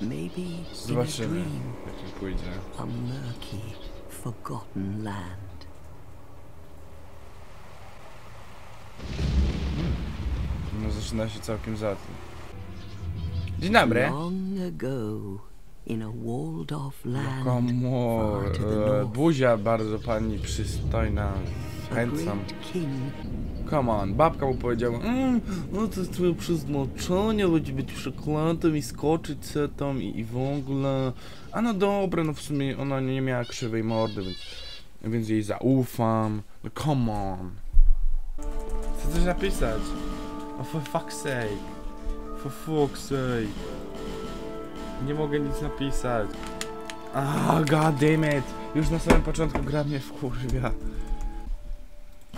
Maybe Zobaczymy, jak to pójdzie. a murky, forgotten land. No zaczyna się całkiem za tym. Dzień dobry. Long ago, in a walled off land, Komu, far to the e, buzia bardzo pani przystojna, king Come on, babka mu powiedziała, mm, no to jest twoje przeznaczenie, będzie być przykładem i skoczyć se tam i, i w ogóle. A no dobra, no w sumie ona nie miała krzywej mordy, więc, więc jej zaufam. No come on. Chcę coś napisać. Oh, for fuck's sake. For fuck's sake. Nie mogę nic napisać. Ah, god damn it. Już na samym początku gra mnie wkurwia.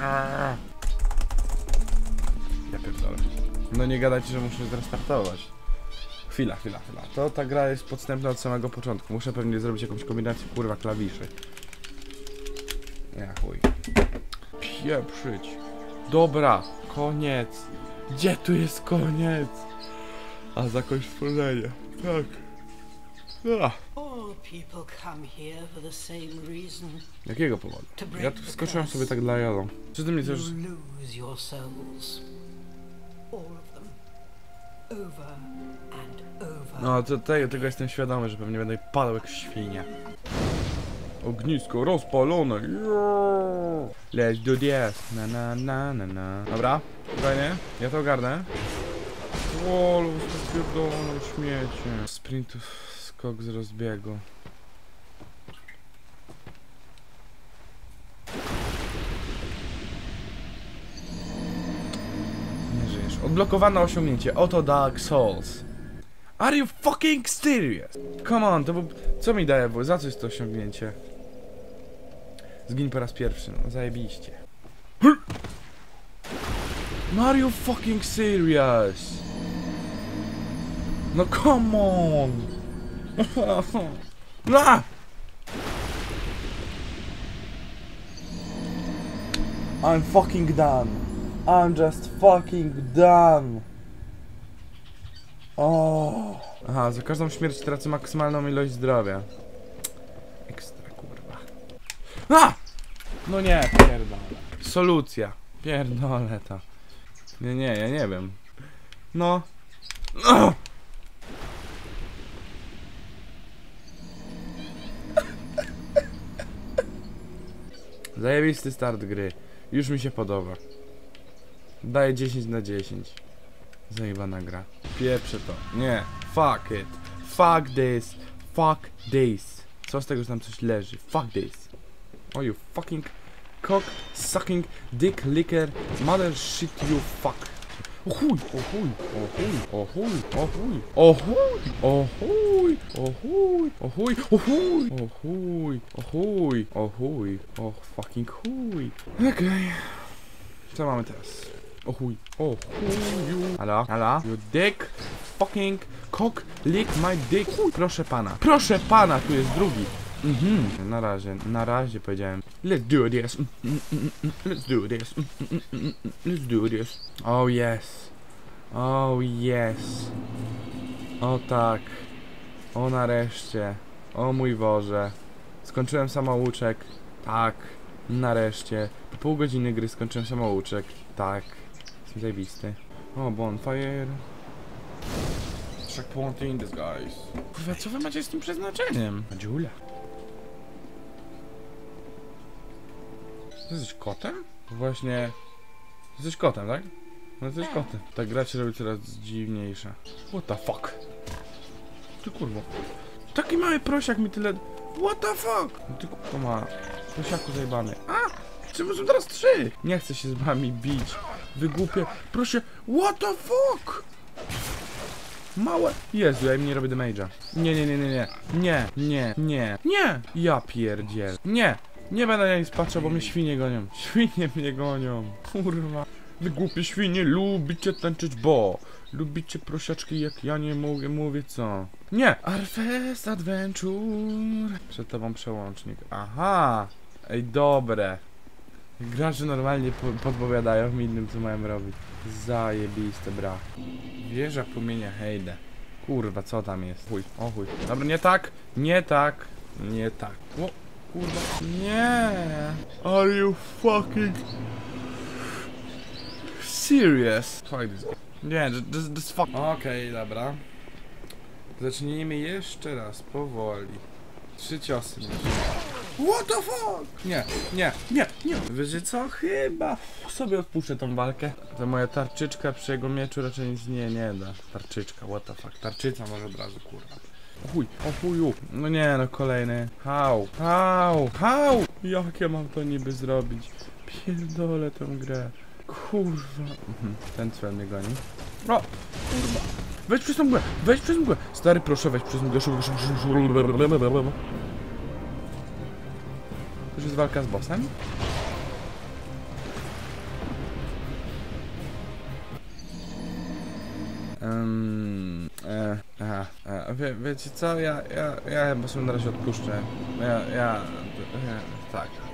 Ja pierdolę. No nie gadajcie, że muszę zrestartować. Chwila, chwila, chwila. To ta gra jest podstępna od samego początku. Muszę pewnie zrobić jakąś kombinację kurwa klawiszy. Ja chuj. Pieprzyć. Dobra, koniec. Gdzie tu jest koniec? A zakończ tworzenie. Tak. Ah. Jakiego powodu? Ja tu skoczyłem sobie tak dla jadą. Czy ty mnie też... No, to te, tego jestem świadomy, że pewnie będę padał jak świnia. Ognisko rozpalone. Yeah. Let's do this. Na na na na na. Dobra, fajnie. Ja to ogarnę. Wolus, spierdolą śmiecie. Sprintów skok z rozbiegu. Nie żyjesz. Odblokowane osiągnięcie. Oto Dark Souls. Are you fucking serious? Come on, to był... Co mi daje, bo za co jest to osiągnięcie? Zgin po raz pierwszy, no zajebiście. Are you fucking serious? No come on! No! I'm fucking done. I'm just fucking done. O. Aha, za każdą śmierć tracę maksymalną ilość zdrowia. Ekstra kurwa. A! No nie, pierdolę. Solucja. Pierdolę to. Nie, nie, ja nie wiem. No. No! Zajebisty start gry. Już mi się podoba. Daję 10 na 10. Zajebana gra. Pieprzę to. Nie. Fuck it. Fuck this. Fuck this. Co z tego, że tam coś leży? Fuck this. Oh you fucking cock sucking dick licker mother shit you fuck. O chuj, o chuj, o chuj, o chuj, o chuj, o chuj, o chuj, o chuj, o chuj, o chuj, o chuj, o chuj, o chuj, o fucking chuj. Okej. Co mamy teraz? O chuj, o chuju. Halo, halo, you dick, fucking cock, lick my dick. Proszę pana, proszę pana, tu jest drugi. Mhm, na razie, na razie powiedziałem. Let's do this. Mm, mm, mm, Let's do this. Mm, mm, mm, mm, Let's do this. Oh yes. Oh yes. O tak. O nareszcie. O mój Boże. Skończyłem samouczek. Tak. Nareszcie. Po pół godziny gry skończyłem samouczek. Tak. Jestem zajebisty. O, bonfire. Checkpoint in disguise. Kurwa, co wy macie z tym przeznaczeniem? Dziula. Jesteś kotem? Właśnie... Jesteś kotem, tak? No jesteś kotem. Ta gra się robi coraz dziwniejsza. What the fuck? Ty kurwa. Taki mały prosiak mi tyle... What the fuck? No ty kurwa ma... Prosiaku zajebany. A! Czemu są teraz trzy? Nie chcę się z wami bić. Wygłupię. Proszę... What the fuck? Małe. Jezu, ja im nie robię damage'a. Nie, nie, nie, nie, nie. Nie, nie, nie, nie. Ja pierdziel. Nie. Nie będę na nic patrzał, bo mnie świnie gonią. Świnie mnie gonią. Kurwa. Wy głupie świnie, lubicie tańczyć, bo lubicie prosiaczki jak ja nie mogę, mówię co. Nie! Arfest Adventure. Przed tobą przełącznik. Aha! Ej, dobre. Gracze normalnie po podpowiadają mi innym, co mają robić. Zajebiste, bra. Wieża płomienia Hejde. Kurwa, co tam jest? Chuj, o chuj. Dobra, nie tak, nie tak, nie tak. O, kurwa. Nie. Are you fucking serious? Fuck this. Nie, just, just fuck. Okej, dobra. Zacznijmy jeszcze raz, powoli. Trzy ciosy. What the fuck? Nie, nie, nie, nie. Wiecie co? Chyba sobie odpuszczę tą walkę. To moja tarczyczka przy jego mieczu raczej nic nie, nie da. Tarczyczka, what the fuck. Tarczyca może od razu, kurwa. O chuj, o chuju. No nie, no kolejny. How? How? How? Jak ja mam to niby zrobić? Pierdolę tę grę. Kurwa. Mhm, Ten cel mnie goni. O, kurwa. Weź przez tą mgłę, weź przez mgłę. Stary, proszę, weź przez mgłę. To już jest walka z bossem? Um, e, aha, e, wie, wiecie co, ja, ja, ja chyba sobie na razie odpuszczę. Ja, ja, ja tak.